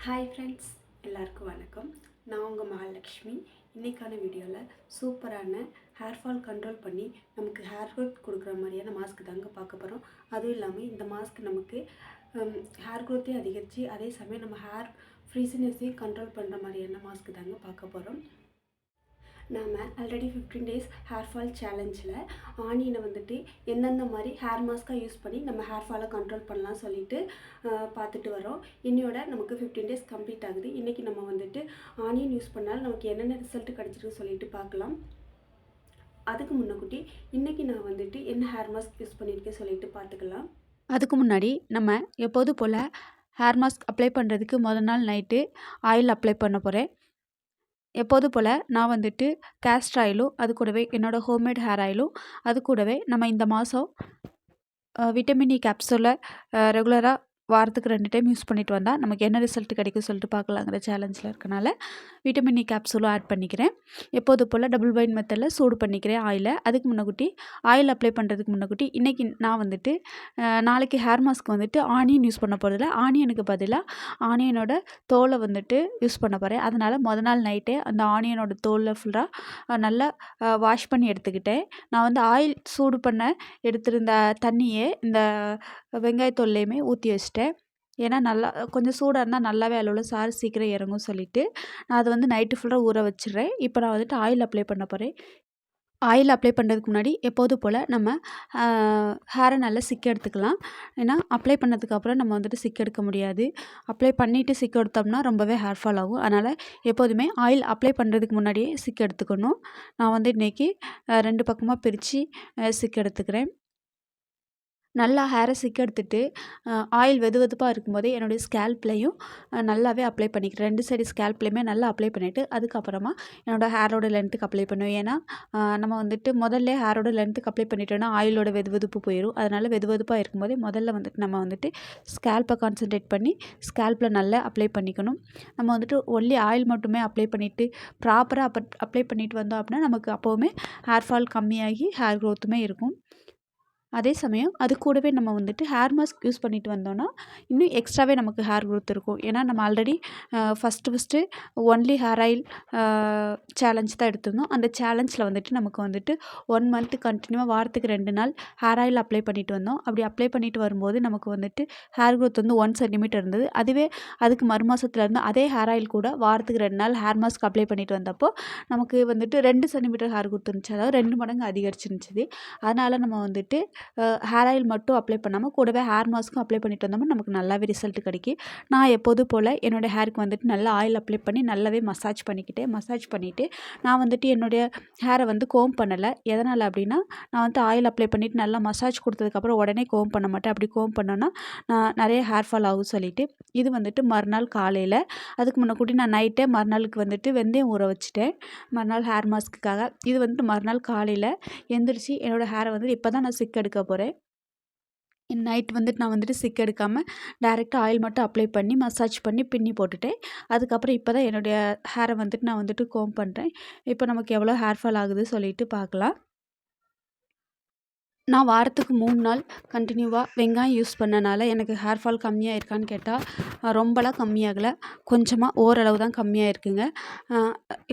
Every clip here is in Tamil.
ஹாய் ஃப்ரெண்ட்ஸ் எல்லாருக்கும் வணக்கம். நான் உங்கள் மகாலட்சுமி. இன்றைக்கான வீடியோவில் சூப்பரான ஹேர் ஃபால் கண்ட்ரோல் பண்ணி நமக்கு ஹேர் க்ரோத் கொடுக்குற மாதிரியான மாஸ்க் தாங்க பார்க்க போகிறோம் அதுவும் இல்லாமல் இந்த மாஸ்க் நமக்கு ஹேர் க்ரோத்தையும் அதிகரித்து அதே சமயம் நம்ம ஹேர் ஃப்ரீசினஸையும் கண்ட்ரோல் பண்ணுற மாதிரியான மாஸ்க் தாங்க பார்க்க போகிறோம் நாம் already fifteen days hair fall சேலஞ்சில் ஆனியனை வந்துட்டு எந்தெந்த மாதிரி ஹேர் மாஸ்க்காக யூஸ் பண்ணி நம்ம ஹேர் ஃபாலை கண்ட்ரோல் பண்ணலாம் சொல்லிட்டு பார்த்துட்டு வரோம் இன்னையோட நமக்கு ஃபிஃப்டீன் டேஸ் கம்ப்ளீட் ஆகுது. இன்றைக்கி நம்ம வந்துட்டு ஆனியன் யூஸ் பண்ணால் நமக்கு என்னென்ன ரிசல்ட் கிடச்சிருக்கு சொல்லிட்டு பார்க்கலாம். அதுக்கு முன்னக்கூட்டி இன்றைக்கி நான் வந்துட்டு என்ன ஹேர் மாஸ்க் யூஸ் பண்ணியிருக்கேன் சொல்லிட்டு பார்த்துக்கலாம். அதுக்கு முன்னாடி நம்ம எப்போது போல் ஹேர் மாஸ்க் அப்ளை பண்ணுறதுக்கு முதல் நாள் நைட்டு ஆயில் அப்ளை பண்ண போகிறேன் எப்போது போல் நான் வந்துட்டு கேஸ்ட் ஆயிலும் அது கூடவே என்னோடய ஹோம்மேட் ஹேர் ஆயிலும் அது கூடவே நம்ம இந்த மாதம் விட்டமின் இ கேப்சூலை ரெகுலராக வாரத்துக்கு ரெண்டு டைம் யூஸ் பண்ணிட்டு வந்தால் நமக்கு என்ன ரிசல்ட் கிடைக்கும் சொல்லிட்டு பார்க்கலாங்கிற சேலஞ்சில் இருக்கனால விட்டமின் இ கேப்சூலும் ஆட் பண்ணிக்கிறேன். எப்போது போல் டபுள் பைன் மெத்தடில் சூடு பண்ணிக்கிறேன் ஆயிலை அதுக்கு முன்னக்குட்டி ஆயில் அப்ளை பண்ணுறதுக்கு முன்னக்குட்டி இன்றைக்கி நான் வந்துட்டு நாளைக்கு ஹேர் மாஸ்க் வந்துட்டு ஆனியன் யூஸ் பண்ண போகிறதில்ல ஆனியனுக்கு பதிலாக ஆனியனோட தோலை வந்துட்டு யூஸ் பண்ண போகிறேன் அதனால் மொதல் நாள் நைட்டே அந்த ஆனியனோட தோலை ஃபுல்லாக நல்லா வாஷ் பண்ணி எடுத்துக்கிட்டேன். நான் வந்து ஆயில் சூடு பண்ண எடுத்திருந்த தண்ணியே இந்த வெங்காயத்தொல்லையுமே ஊற்றி வச்சிட்டேன். ஏன்னா நல்லா கொஞ்சம் சூடாக இருந்தால் நல்லாவே அதில் உள்ள சாறு சீக்கிரம் இறங்கும் சொல்லிவிட்டு நான் அதை வந்து நைட்டு ஃபுல்லாக ஊற வச்சிடுறேன். இப்போ நான் வந்துட்டு ஆயில் அப்ளை பண்ண போகிறேன் ஆயில் அப்ளை பண்ணுறதுக்கு முன்னாடி எப்போது போல் நம்ம ஹேரை நல்லா சிக்க எடுத்துக்கலாம். ஏன்னா அப்ளை பண்ணதுக்கப்புறம் நம்ம வந்துட்டு சிக்க எடுக்க முடியாது. அப்ளை பண்ணிவிட்டு சிக்க எடுத்தோம்னா ரொம்பவே ஹேர் ஃபால் ஆகும். அதனால் எப்போதுமே ஆயில் அப்ளை பண்ணுறதுக்கு முன்னாடியே சிக்க எடுத்துக்கணும். நான் வந்து இன்றைக்கி ரெண்டு பக்கமாக பிரித்து சிக்க எடுத்துக்கிறேன். நல்லா ஹேரை சிக்கெடுத்துட்டு ஆயில் வெது வெதுப்பாக இருக்கும்போதே என்னுடைய ஸ்கேல்ப்லேயும் நல்லாவே அப்ளை பண்ணிக்கிறேன். ரெண்டு சைடு ஸ்கேல்ப்லேயுமே நல்லா அப்ளை பண்ணிவிட்டு அதுக்கப்புறமா என்னோடய ஹேரோட லென்த்துக்கு அப்ளை பண்ணுவேன். ஏன்னா நம்ம வந்துட்டு முதல்ல ஹேரோட லென்த்துக்கு அப்ளை பண்ணிட்டோன்னா ஆயிலோட வெது வெதுப்பு போயிடும் அதனால் வெது வெதுப்பாக இருக்கும்போதே முதல்ல வந்துட்டு நம்ம வந்துட்டு ஸ்கேல்ப்பை கான்சென்ட்ரேட் பண்ணி ஸ்கேல்ப்பில் நல்லா அப்ளை பண்ணிக்கணும். நம்ம வந்துட்டு ஒன்லி ஆயில் மட்டுமே அப்ளை பண்ணிவிட்டு ப்ராப்பராக அப் அப்ளை பண்ணிட்டு வந்தோம் அப்படின்னா நமக்கு அப்போவுமே ஹேர் ஃபால் கம்மியாகி ஹேர் க்ரோத்துமே இருக்கும். அதே சமயம் அது கூடவே நம்ம வந்துட்டு ஹேர் மாஸ்க் யூஸ் பண்ணிட்டு வந்தோன்னா இன்னும் எக்ஸ்ட்ராவே நமக்கு ஹேர் growth இருக்கும். ஏன்னா நம்ம already first first only hair oil challenge தான் எடுத்திருந்தோம். அந்த சேலஞ்சில் வந்துட்டு நமக்கு வந்துட்டு ஒன் மந்த் கண்டினியூவாக வாரத்துக்கு ரெண்டு நாள் ஹேர் ஆயில் அப்ளை பண்ணிட்டு வந்தோம். அப்படி அப்ளை பண்ணிட்டு வரும்போது நமக்கு வந்துட்டு ஹேர் growth வந்து ஒன் சென்டிமீட்டர் இருந்தது. அதுவே அதுக்கு மறுமாசத்துல இருந்து அதே ஹேர் ஆயில் கூட வாரத்துக்கு ரெண்டு நாள் ஹேர் மாஸ்க் அப்ளை பண்ணிட்டு வந்தப்போ நமக்கு வந்துட்டு ரெண்டு சென்டிமீட்டர் ஹேர் growth இருந்துச்சு. அதாவது ரெண்டு மடங்கு அதிகரிச்சிருந்துச்சு. அதனால் நம்ம வந்துட்டு ஹேர் ஆயில் மட்டும் அப்ளை பண்ணாமல் கூடவே ஹேர் மாஸ்க்கும் அப்ளை பண்ணிட்டு வந்தோம்னா நமக்கு நல்லாவே ரிசல்ட் கிடைக்கும். நான் எப்போது போல் என்னோடய ஹேருக்கு வந்துட்டு நல்லா ஆயில் அப்ளை பண்ணி நல்லாவே மசாஜ் பண்ணிக்கிட்டேன். மசாஜ் பண்ணிவிட்டு நான் வந்துட்டு என்னுடைய ஹேரை வந்து கோம் பண்ணலை. எதனால் அப்படின்னா நான் வந்து ஆயில் அப்ளை பண்ணிவிட்டு நல்லா மசாஜ் கொடுத்ததுக்கப்புறம் உடனே கோம் பண்ண மாட்டேன். அப்படி கோம் பண்ணோன்னா நான் நிறைய ஹேர் ஃபால் ஆகும் சொல்லிட்டு இது வந்துட்டு மறுநாள் காலையில் அதுக்கு முன்னக்கூட்டி நான் நைட்டே மறுநாளுக்கு வந்துட்டு வெந்தயம் ஊற வச்சுட்டேன். மறுநாள் ஹேர் மாஸ்க்குக்காக இது வந்துட்டு மறுநாள் காலையில் எந்திரிச்சு என்னோடய ஹேரை வந்து இப்போ தான் நான் சிக் எடுக்க போகிறேன் நைட் வந்துட்டு நான் வந்துட்டு சிக் எடுக்காமல் டேரெக்டாக ஆயில் மட்டும் அப்ளை பண்ணி மசாஜ் பண்ணி பின்னி போட்டுட்டேன். அதுக்கப்புறம் இப்போ தான் என்னுடைய ஹேரை வந்துட்டு நான் வந்துட்டு கோம் பண்ணுறேன் இப்போ நமக்கு எவ்வளோ ஹேர் ஃபால் ஆகுது சொல்லிட்டு பார்க்கலாம். நான் வாரத்துக்கு மூணு நாள் கண்டினியூவாக வெங்காயம் யூஸ் பண்ணனால எனக்கு ஹேர் ஃபால் கம்மியாக இருக்கான்னு கேட்டால் ரொம்பலாம் கம்மியாகலை. கொஞ்சமாக ஓரளவு தான் கம்மியாக இருக்குங்க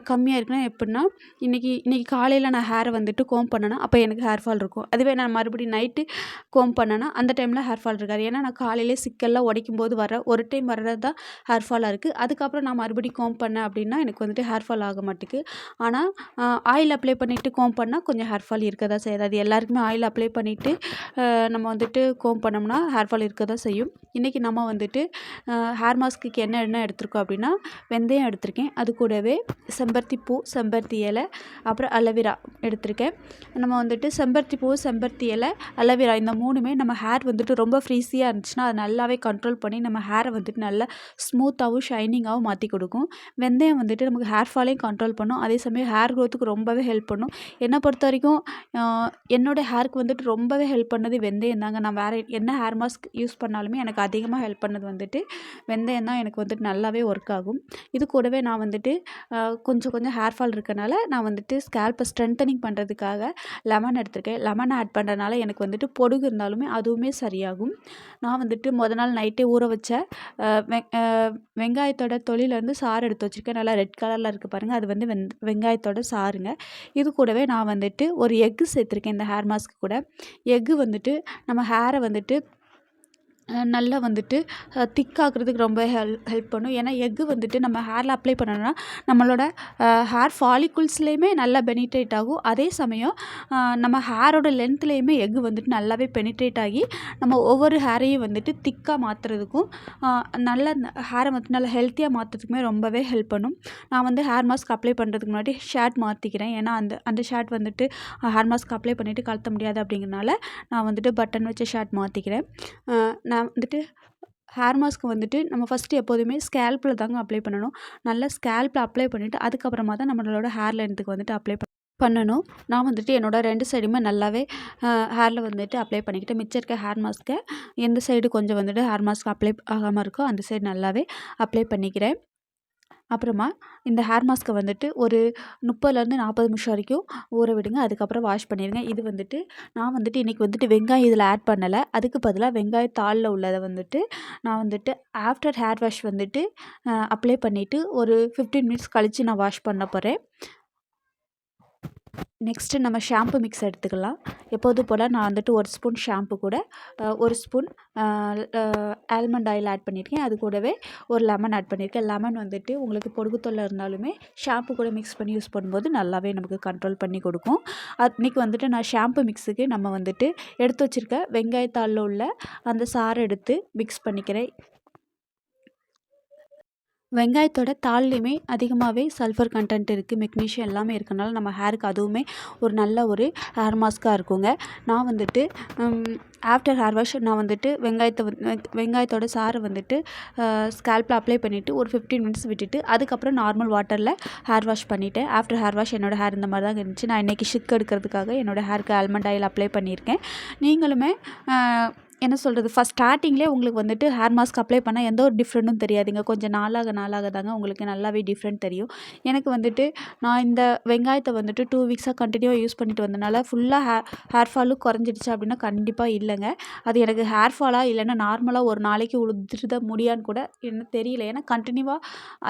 கம்மியாக இருக்குன்னா எப்படின்னா இன்றைக்கி இன்றைக்கி காலையில் நான் ஹேரை வந்துட்டு கோம் பண்ணேன்னா அப்போ எனக்கு ஹேர் ஃபால் இருக்கும். அதுவே நான் மறுபடியும் நைட்டு கோம் பண்ணேன்னா அந்த டைமில் ஹேர் ஃபால் இருக்காது. ஏன்னா நான் காலையிலே சிக்கல்லாம் உடைக்கும் போது வர ஒரு டைம் வர்றது தான் ஹேர் ஃபாலாக இருக்குது அதுக்கப்புறம் நான் மறுபடியும் கோம் பண்ணேன் அப்படின்னா எனக்கு வந்துட்டு ஹேர் ஃபால் ஆக மாட்டேங்குது. ஆனால் ஆயில் அப்ளை பண்ணிவிட்டு கோம் பண்ணால் கொஞ்சம் ஹேர் ஃபால் இருக்க தான் செய்யாது. அது எல்லாருக்குமே ஆயில் அப்ளை பண்ணிவிட்டு நம்ம வந்துட்டு கோம் பண்ணோம்னா ஹேர் ஃபால் இருக்க தான் செய்யும். இன்றைக்கி நம்ம வந்துட்டு ஹேர் மாஸ்க்குக்கு என்ன என்ன எடுத்திருக்கோம் அப்படின்னா வெந்தயம் எடுத்திருக்கேன். அது கூடவே செம்பருத்தி பூ செம்பருத்தி இலை அப்புறம் அலவிரா எடுத்திருக்கேன். நம்ம வந்துட்டு செம்பருத்தி பூ செம்பருத்தி இலை அலவிரா இந்த மூணுமே நம்ம ஹேர் வந்துட்டு ரொம்ப ஃப்ரீஸியாக இருந்துச்சுன்னா அது நல்லாவே கண்ட்ரோல் பண்ணி நம்ம ஹேரை வந்துட்டு நல்லா ஸ்மூத்தாகவும் ஷைனிங்காகவும் மாற்றி கொடுக்கும். வெந்தயம் வந்துட்டு நமக்கு ஹேர் ஃபாலையும் கண்ட்ரோல் பண்ணும். அதே சமயம் ஹேர் க்ரோத்துக்கு ரொம்பவே ஹெல்ப் பண்ணும். என்னை பொறுத்த வரைக்கும் என்னோடய என்னோட ஹேருக்கு வந்து வந்துட்டு ரொம்பவே ஹெல்ப் பண்ணது வெந்தயம் தாங்க. நான் வேறு என்ன ஹேர் மாஸ்க் யூஸ் பண்ணாலுமே எனக்கு அதிகமாக ஹெல்ப் பண்ணது வந்துட்டு வெந்தயம் தான் எனக்கு வந்துட்டு நல்லாவே ஒர்க் ஆகும். இது கூடவே நான் வந்துட்டு கொஞ்சம் கொஞ்சம் ஹேர் ஃபால் இருக்கனால நான் வந்துட்டு ஸ்கேல்ப்பை ஸ்ட்ரென்தனிங் பண்ணுறதுக்காக லெமன் எடுத்திருக்கேன். லெமன் ஆட் பண்ணுறதுனால எனக்கு வந்துட்டு பொடுகு இருந்தாலுமே அதுவுமே சரியாகும். நான் வந்துட்டு முத நாள் நைட்டே ஊற வச்ச வெ- வெங்காயத்தோட தொழிலேருந்து சாறு எடுத்து வச்சுருக்கேன். நல்லா ரெட் கலரில் இருக்குது பாருங்கள் அது வந்து வெந் வெங்காயத்தோட சாறுங்க. இது கூடவே நான் வந்துட்டு ஒரு எக்கு சேர்த்துருக்கேன். இந்த ஹேர் மாஸ்க் கூட. எக்கு வந்துட்டு நம்ம ஹேரை வந்துட்டு நல்லா வந்துட்டு திக்காக்குறதுக்கு ரொம்ப ஹெல் ஹெல்ப் பண்ணும். ஏன்னா எக்கு வந்துட்டு நம்ம ஹேரில் அப்ளை பண்ணோம்னா நம்மளோட ஹேர் ஃபாலிகுல்ஸ்லேயுமே நல்லா பெனிட்ரேட் ஆகும். அதே சமயம் நம்ம ஹேரோட லென்த்லேயுமே எக்கு வந்துட்டு நல்லாவே பெனிட்ரேட் ஆகி நம்ம ஒவ்வொரு ஹேரையும் வந்துட்டு திக்காக மாற்றுறதுக்கும் நல்ல ஹேரை வந்து நல்லா ஹெல்த்தியாக மாற்றுறதுக்குமே ரொம்பவே ஹெல்ப் பண்ணும். நான் வந்து ஹேர் மாஸ்க் அப்ளை பண்ணுறதுக்கு முன்னாடி ஷர்ட் மாற்றிக்கிறேன் ஏன்னா அந்த அந்த ஷர்ட் வந்துட்டு ஹேர் மாஸ்க் அப்ளை பண்ணிவிட்டு கலத்த முடியாது அப்படிங்கிறனால நான் வந்துட்டு பட்டன் வச்ச ஷர்ட் மாற்றிக்கிறேன் நான் வந்துட்டு ஹேர் மாஸ்க்கு வந்துட்டு நம்ம ஃபஸ்ட்டு எப்போதுமே ஸ்கேல்பில் தாங்க அப்ளை பண்ணணும். நல்லா ஸ்கேல்பில் அப்ளை பண்ணிவிட்டு அதுக்கப்புறமா தான் நம்மளோட ஹேர் லென்த்துக்கு வந்துட்டு அப்ளை பண்ணணும். நான் வந்துட்டு என்னோட ரெண்டு சைடுமே நல்லாவே ஹேரில் வந்துட்டு அப்ளை பண்ணிக்கிட்டு மிச்சம் இருக்க ஹேர் மாஸ்க்கை எந்த சைடு கொஞ்சம் வந்துட்டு ஹேர் மாஸ்க் அப்ளை ஆகாமல் இருக்கோ அந்த சைடு நல்லாவே அப்ளை பண்ணிக்கிறேன். அப்புறமா இந்த ஹேர் மாஸ்க்கை வந்துட்டு ஒரு முப்பதுலேருந்து நாற்பது நிமிஷம் வரைக்கும் ஊற விடுங்க. அதுக்கப்புறம் வாஷ் பண்ணிடுங்க இது வந்துட்டு நான் வந்துட்டு இன்றைக்கி வந்துட்டு வெங்காயம் இதில் ஆட் பண்ணலை. அதுக்கு பதிலாக வெங்காய தாளில் உள்ளதை வந்துட்டு நான் வந்துட்டு ஆஃப்டர் ஹேர் வாஷ் வந்துட்டு அப்ளை பண்ணிவிட்டு ஒரு ஃபிஃப்டீன் மினிட்ஸ் கழித்து நான் வாஷ் பண்ண போகிறேன் நெக்ஸ்ட்டு நம்ம ஷாம்பு மிக்ஸ் எடுத்துக்கலாம். எப்போது போல் நான் வந்துட்டு ஒரு ஸ்பூன் ஷாம்பு கூட ஒரு ஸ்பூன் ஆல்மண்ட் ஆயில் ஆட் பண்ணியிருக்கேன். அது கூடவே ஒரு லெமன் ஆட் பண்ணியிருக்கேன். லெமன் வந்துட்டு உங்களுக்கு பொடுகு தொல்லை இருந்தாலுமே ஷாம்பு கூட மிக்ஸ் பண்ணி யூஸ் பண்ணும்போது நல்லாவே நமக்கு கண்ட்ரோல் பண்ணி கொடுக்கும். அன்றைக்கி வந்துட்டு நான் ஷாம்பு மிக்ஸுக்கு நம்ம வந்துட்டு எடுத்து வச்சுருக்க வெங்காயத்தாளில் உள்ள அந்த சாறை எடுத்து மிக்ஸ் பண்ணிக்கிறேன். வெங்காயத்தோட தாள்லையுமே அதிகமாகவே சல்ஃபர் கண்டென்ட் இருக்குது மெக்னீஷியம் எல்லாமே இருக்கனால நம்ம ஹேருக்கு அதுவுமே ஒரு நல்ல ஒரு ஹேர் மாஸ்க்காக இருக்குங்க. நான் வந்துட்டு ஆஃப்டர் ஹேர் வாஷ் நான் வந்துட்டு வெங்காயத்தை வெங்காயத்தோட சாரை வந்துட்டு ஸ்கேல்பில் அப்ளை பண்ணிவிட்டு ஒரு ஃபிஃப்டீன் மினிட்ஸ் விட்டுட்டு அதுக்கப்புறம் நார்மல் வாட்டரில் ஹேர் வாஷ் பண்ணிவிட்டேன் ஆஃப்டர் ஹேர் வாஷ் என்னோட ஹேர் இந்த மாதிரி தான் இருந்துச்சு. நான் இன்றைக்கி ஷிக் எடுக்கிறதுக்காக என்னோட ஹேருக்கு ஆல்மண்ட் ஆயில் அப்ளை பண்ணியிருக்கேன். நீங்களுமே என்ன சொல்கிறது ஃபஸ்ட் ஸ்டார்டிங்லேயே உங்களுக்கு வந்துட்டு ஹேர் மாஸ்க் அப்ளை பண்ணால் எந்த ஒரு டிஃப்ரெண்ட்டும் தெரியாதுங்க. கொஞ்சம் நாளாக நாளாக தாங்க உங்களுக்கு நல்லாவே டிஃப்ரெண்ட் தெரியும். எனக்கு வந்துட்டு நான் இந்த வெங்காயத்தை வந்துட்டு டூ வீக்ஸாக கண்டினியூவாக யூஸ் பண்ணிட்டு வந்தனால ஃபுல்லாக ஹே ஹேர் ஃபாலும் குறைஞ்சிடுச்சு அப்படின்னா கண்டிப்பாக இல்லைங்க. அது எனக்கு ஹேர் ஃபாலாக இல்லைன்னா நார்மலாக ஒரு நாளைக்கு உழுதுட்டு முடியான்னு கூட என்ன தெரியல. ஏன்னா கண்டினியூவாக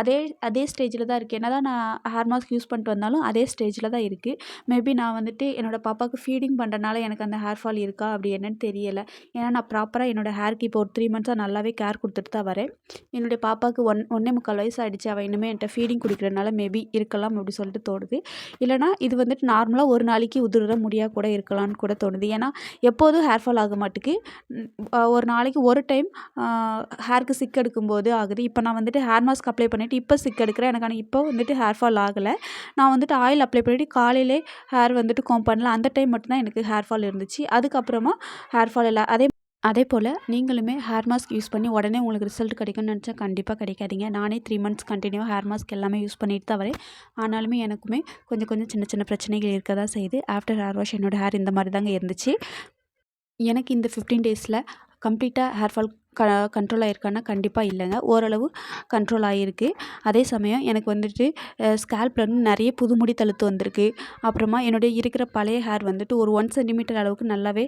அதே அதே ஸ்டேஜில் தான் இருக்குது என்ன தான் நான் ஹேர் மாஸ்க் யூஸ் பண்ணிட்டு வந்தாலும் அதே ஸ்டேஜில் தான் இருக்குது மேபி நான் வந்துட்டு என்னோடய பாப்பாவுக்கு ஃபீடிங் பண்ணுறனால எனக்கு அந்த ஹேர் ஃபால் இருக்கா அப்படி என்னன்னு தெரியலை. ஏன்னா நான் ப்ராப்பராக என்னோடய ஹேருக்கு இப்போ ஒரு த்ரீ மந்த்ஸாக நல்லாவே கேர் கொடுத்துட்டு தான் வரேன். என்னுடைய பாப்பாவுக்கு ஒன் ஒன்றே முக்கால் வயசு ஆகிடுச்சு அவள் இன்னுமே என்கிட்ட ஃபீடிங் குடிக்கிறனால மேபி இருக்கலாம் அப்படி சொல்லிட்டு தோணுது. இல்லைனா இது வந்துட்டு நார்மலாக ஒரு நாளைக்கு உதிர்ற முடியாக கூட இருக்கலாம்னு கூட தோணுது. ஏன்னா எப்போதும் ஹேர் ஃபால் ஆக மாட்டுக்கு. ஒரு நாளைக்கு ஒரு டைம் ஹேருக்கு சிக் எடுக்கும்போது ஆகுது. இப்போ நான் வந்துட்டு ஹேர் மாஸ்க் அப்ளை பண்ணிவிட்டு இப்போ சிக் எடுக்கிறேன். எனக்கு ஆனால் இப்போ வந்துட்டு ஹேர் ஃபால் ஆகலை. நான் வந்துட்டு ஆயில் அப்ளை பண்ணிவிட்டு காலையிலே ஹேர் வந்துட்டு கோம் பண்ணல. அந்த டைம் மட்டும்தான் எனக்கு ஹேர் ஃபால் இருந்துச்சு. அதுக்கப்புறமா ஹேர் ஃபால் இல்லை. அதே அதே போல் நீங்களுமே ஹேர் மாஸ்க் யூஸ் பண்ணி உடனே உங்களுக்கு ரிசல்ட் கிடைக்கும்னு நினச்சா கண்டிப்பாக கிடைக்காதீங்க. நானே த்ரீ மந்த்ஸ் கண்டினியூவாக ஹேர் மாஸ்க் எல்லாமே யூஸ் பண்ணிட்டு தான் வரேன். ஆனாலுமே எனக்குமே கொஞ்சம் கொஞ்சம் சின்ன சின்ன பிரச்சனைகள் இருக்க தான் செய்யுது. ஆஃப்டர் ஹேர் வாஷ் என்னோடய ஹேர் இந்த மாதிரி தாங்க இருந்துச்சு. எனக்கு இந்த ஃபிஃப்டீன் டேஸில் கம்ப்ளீட்டாக ஹேர் ஃபால் க கண்ட்ரோல் ஆயிருக்கான்னா கண்டிப்பாக இல்லைங்க. ஓரளவு கண்ட்ரோல் ஆகிருக்கு அதே சமயம் எனக்கு வந்துட்டு ஸ்கேல்ப்ல வந்து நிறைய புது முடி தழுத்து வந்திருக்கு. அப்புறமா என்னுடைய இருக்கிற பழைய ஹேர் வந்துட்டு ஒரு ஒன் சென்டிமீட்டர் அளவுக்கு நல்லாவே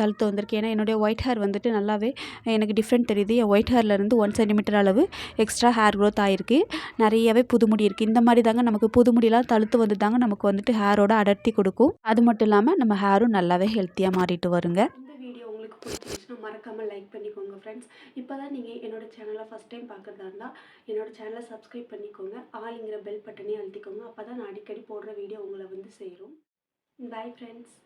தழுத்து வந்திருக்கு. ஏன்னா என்னுடைய ஒயிட் ஹேர் வந்துட்டு நல்லாவே எனக்கு டிஃப்ரெண்ட் தெரியுது. என் ஒயிட் ஹேர்லேருந்து ஒன் சென்டிமீட்டர் அளவு எக்ஸ்ட்ரா ஹேர் க்ரோத் ஆகிருக்கு நிறையவே புதுமுடி இருக்குது இந்த மாதிரி தாங்க நமக்கு புதுமுடியெலாம் தழுத்து வந்து தாங்க நமக்கு வந்துட்டு ஹேரோட அடர்த்தி கொடுக்கும். அது மட்டும் இல்லாமல் நம்ம ஹேரும் நல்லாவே ஹெல்த்தியாக மாறிட்டு வருங்க. உங்களுக்கு மறக்காமல் லைக் பண்ணிக்கோங்க ஃப்ரெண்ட்ஸ் இப்போ தான் நீங்கள் என்னோட சேனலை ஃபஸ்ட் டைம் பார்க்குறதா இருந்தால் என்னோடய சேனலை சப்ஸ்கிரைப் பண்ணிக்கோங்க. ஆளுங்கிற பெல் பட்டனே அழுத்திக்கோங்க. அப்போ தான் நான் அடிக்கடி போடுற வீடியோ உங்களை வந்து சேரும். Bye friends